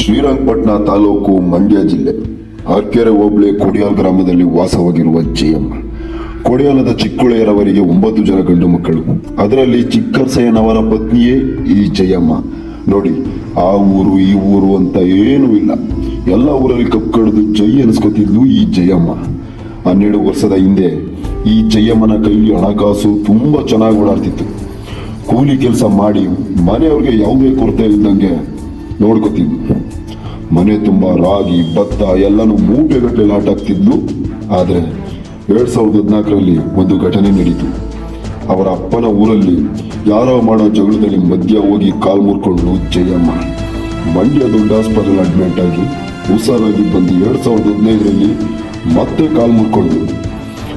ಶ್ರೀರಂಗಪಟ್ಟಣ ತಾಲೂಕು ಮಂಡ್ಯ ಜಿಲ್ಲೆ ಅರ್ಕೆರೆ ಹೋಬಳಿ ಕೊಡಿಯಾಲ್ ಗ್ರಾಮದಲ್ಲಿ ವಾಸವಾಗಿರುವ ಜಯಮ್ಮ ಕೊಡಿಯಾಲದ ಚಿಕ್ಕುಳೆಯರವರಿಗೆ ಒಂಬತ್ತು ಜನ ಗಂಡು ಮಕ್ಕಳು. ಅದರಲ್ಲಿ ಚಿಕ್ಕರ್ಸಯ್ಯನವರ ಪತ್ನಿಯೇ ಈ ಜಯಮ್ಮ ನೋಡಿ, ಆ ಊರು, ಈ ಊರು ಅಂತ ಏನೂ ಇಲ್ಲ. ಎಲ್ಲ ಊರಲ್ಲಿ ಕಪ್ಪು ಕಡಿದು ಜೈ ಅನಿಸ್ಕೊತಿದ್ಲು ಈ ಜಯಮ್ಮ ಹನ್ನೆರಡು ವರ್ಷದ ಹಿಂದೆ ಈ ಜಯಮ್ಮನ ಕೈಲಿ ಹಣಕಾಸು ತುಂಬಾ ಚೆನ್ನಾಗಿ ಓಡಾಡ್ತಿತ್ತು. ಕೂಲಿ ಕೆಲಸ ಮಾಡಿ ಮನೆಯವ್ರಿಗೆ ಯಾವುದೇ ಕೊರತೆ ಇದ್ದಂಗೆ ನೋಡ್ಕೊತಿದ್ಲು. ಮನೆ ತುಂಬ ರಾಗಿ, ಭತ್ತ ಎಲ್ಲನೂ ಮೂಟೆಗಟ್ಟಲೆ ಲಾಟ್ ಲಾಟಾಗ್ತಿದ್ಲು ಆದರೆ ಎರಡು ಸಾವಿರದ ಹದಿನಾಲ್ಕರಲ್ಲಿ ಒಂದು ಘಟನೆ ನಡೀತು. ಅವರ ಅಪ್ಪನ ಊರಲ್ಲಿ ಯಾರೋ ಮಾಡೋ ಜಗಳದಲ್ಲಿ ಮಧ್ಯ ಹೋಗಿ ಕಾಲು ಮುರ್ಕೊಂಡು ಜಯಮ್ಮ ಮಂಡ್ಯ ದೊಡ್ಡ ಹಾಸ್ಪಿಟಲ್ ಅಡ್ಮಿಟ್ ಆಗಿ ಹುಷಾರಾಗಿ ಬಂದು ಎರಡು ಸಾವಿರದ ಹದಿನೈದರಲ್ಲಿ ಮತ್ತೆ ಕಾಲು ಮುರ್ಕೊಂಡು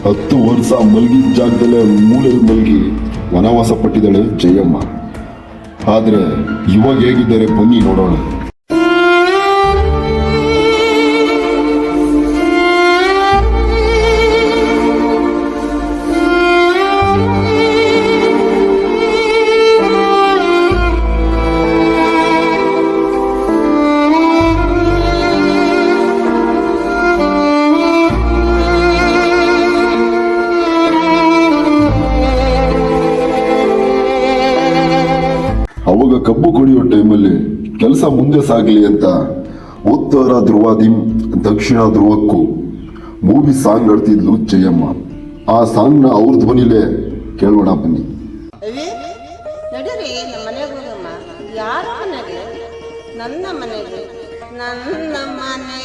ಹತ್ತು ವರ್ಷ ಮಲಗಿದ ಜಾಗದಲ್ಲೇ ಮೂಲೆಯಲ್ಲಿ ಮಲಗಿ ವನವಾಸ ಪಟ್ಟಿದ್ದಾಳೆ ಜಯಮ್ಮ. ಆದರೆ ಇವಾಗ ಹೇಗಿದ್ದಾರೆ ಬನ್ನಿ ನೋಡೋಣ. ಅವಾಗ ಕಬ್ಬು ಕುಡಿಯೋ ಟೈಮಲ್ಲಿ ಕೆಲಸ ಮುಂದೆ ಸಾಗಲಿ ಅಂತ ಉತ್ತರ ಧ್ರುವಾದಿ, ದಕ್ಷಿಣ ಧ್ರುವಕ್ಕೂ ಮೂವಿ ಸಾಂಗ್ ಆಡ್ತಿದ್ಲು ಜಯಮ್ಮ. ಆ ಸಾಂಗ್ನ ಅವ್ರ ಧ್ವನಿಲೇ ಕೇಳೋಣ ಬನ್ನಿ. ನನ್ನ ಮನೆಗೆ. ನನ್ನ ಮನೆ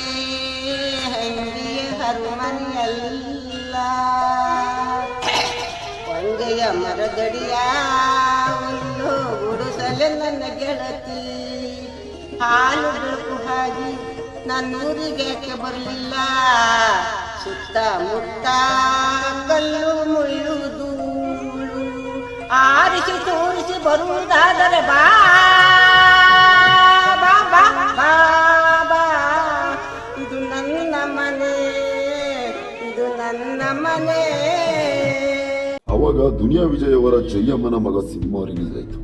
ಮರದಡಿಯ ನನ್ನ ಗೆಳತಿ. ಹಾಲು ಬೆಳಕು ಹಾಗೆ ನನ್ನೂರಿಗೆ ಯಾಕೆ ಬರಲಿಲ್ಲ? ಸುತ್ತಮುತ್ತ ಕಲ್ಲು ಮುಳ್ಳು ಆರಿಸಿ ತೋರಿಸಿ ಬರುವುದಾದರೆ ಬಾ. ಬಾ ಬಾ ಇದು ನನ್ನ ಮನೆ, ಇದು ನನ್ನ ಮನೆ. ಅವಾಗ ದುನಿಯಾ ವಿಜಯ್ ಅವರ ಜಯಮ್ಮನ ಮಗ ಸಿನಿಮಾ ರಿಲೀಸ್ ಆಯ್ತು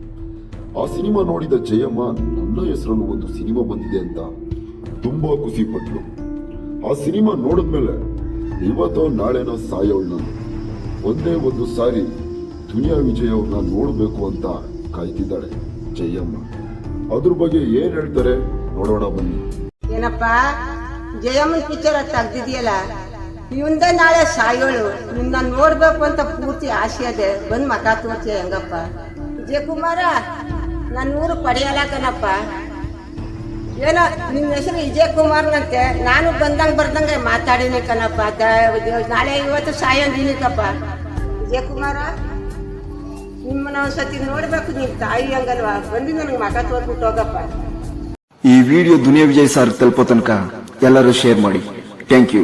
ಆ ಸಿನಿಮಾ ನೋಡಿದ ಜಯಮ್ಮ ನನ್ನ ಹೆಸರಲ್ಲೂ ಒಂದು ಸಿನಿಮಾ ಬಂದಿದೆ ಅಂತ ತುಂಬಾ ಖುಷಿ ಪಟ್ಲು. ಆ ಸಿನಿಮಾ ನೋಡಿದ್ಮೇಲೆ ಇವತ್ತೋ ನಾಳೆನೋ ಸಾಯೋಳ್ನ ನಾನು. ಒಂದೇ ಒಂದು ಸಾರಿ ದುನಿಯಾ ವಿಜಯ್ ಅವ್ರನ್ನ ನೋಡಬೇಕು ಅಂತ ಕಾಯ್ತಿದ್ದಾಳೆ ಜಯಮ್ಮ. ಅದ್ರ ಬಗ್ಗೆ ಏನ್ ಹೇಳ್ತಾರೆ ನೋಡೋಣ ಬನ್ನಿ. ಏನಪ್ಪ, ಜಯಮ್ಮನ್ ಪಿಕ್ಚರ್ ತೆಗ್ದಿದೆಯಲ್ಲ? ಇವಂದ ನಾಳೆ ಸಾಯೋಳು ನಿನ್ನ ನೋಡ್ಬೇಕು ಅಂತ ಪೂರ್ತಿ ಆಸೆ ಅದೆ. ಬಂದ್ ಮಕ ತೋರ್ಸಿ ಹೆಂಗಪ್ಪ? ವಿಜಯಕುಮಾರ ನನ್ನ ಊರು ಪಡೆಯಲ್ಲ ಕಣಪ್ಪ ಏನೋ ನಿಮ್ಮ ಹೆಸರು ವಿಜಯ್ ಕುಮಾರ್ನಂತೆ ನಾನು ಬಂದಂಗೆ ಬರ್ದಂಗೆ ಮಾತಾಡೀನಿ ಕಣಪ್ಪ. ನಾಳೆ ಇವತ್ತು ಸಾಯಂದಿನಿಕಪ್ಪ ವಿಜಯ ಕುಮಾರ ನಿಮ್ಮನ್ನ ಒಂದ್ಸತಿ ನೋಡ್ಬೇಕು ನಿಮ್ಮ ತಾಯಿ ಹಂಗಲ್ವಾ? ಬಂದು ನನಗೆ ಮಗ ತೋರ್ಬಿಟ್ಟು ಹೋಗಪ್ಪ. ಈ ವಿಡಿಯೋ ದುನಿಯಾ ವಿಜಯ್ ಸರ್ ತಲುಪೋ ತನಕ ಎಲ್ಲರೂ ಶೇರ್ ಮಾಡಿ. Thank you.